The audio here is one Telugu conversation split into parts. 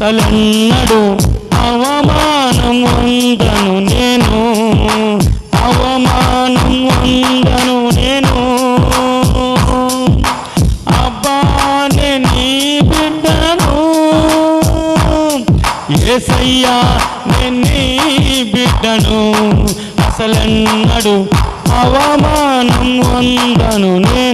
తలన్నడు అవమానం వందను నేను అవమానం వందను నేను. అబ్బానే నీ బిడ్డను. ఏసయ్యా నేను నీ బిడ్డను. అసలన్నడు అవమానం వందను నేను.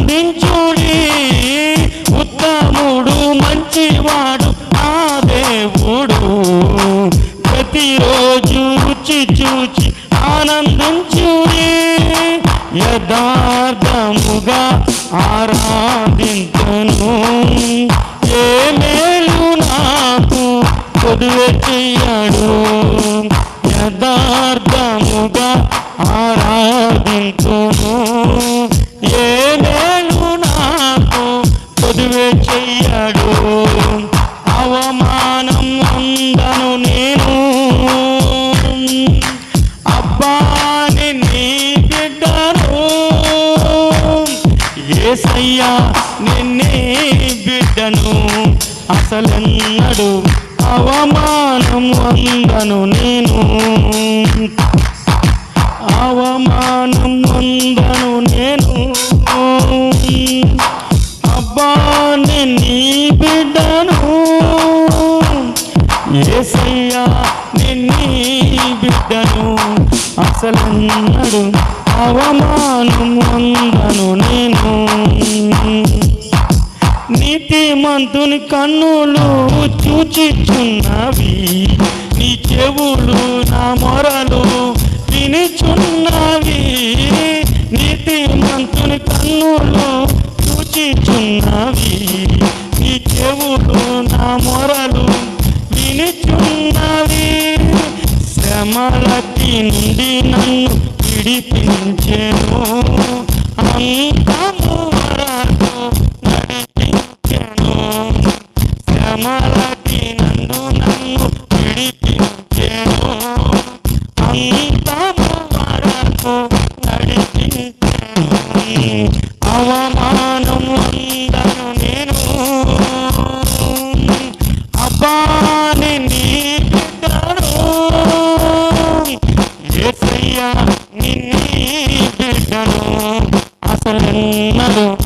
ఆనందించుడి ఉత్తముడు మంచివాడు నా దేవుడు. ప్రతిరోజు రుచి చూచి ఆనందించుడి. యథార్థముగా ఆరాధించను. ఏ మేలు నాకు పొదువే చెయ్యడు. యథార్థముగా ఆరాధించును. ఏ ఏసయ్యా నిన్నే బిడ్డను అసలెన్నడు అవమానం అందను నేను. అవమానం అందను నేను. అబ్బా నీ బిడ్డను. ఏసయ్యా నిన్నీ బిడ్డను అసలెన్నడు అవమానం అందను నేను. నీతిమంతుని కన్నులు చూచిచున్నవి. నీ చెవులు నా మొరలు వినిచున్నవి. నీతిమంతుని కన్నులు చూచిచున్నవి. నీ చెవులు నా మొరలు వినిచున్నవి. శ్రమలకి నుండి నన్ను విడిపించెను. అంతము వరకు నడిపించెను. శ్రమలకి నన్ను నన్ను విడిపించెను. అంతము వరకు నడిపించెను. Yeah.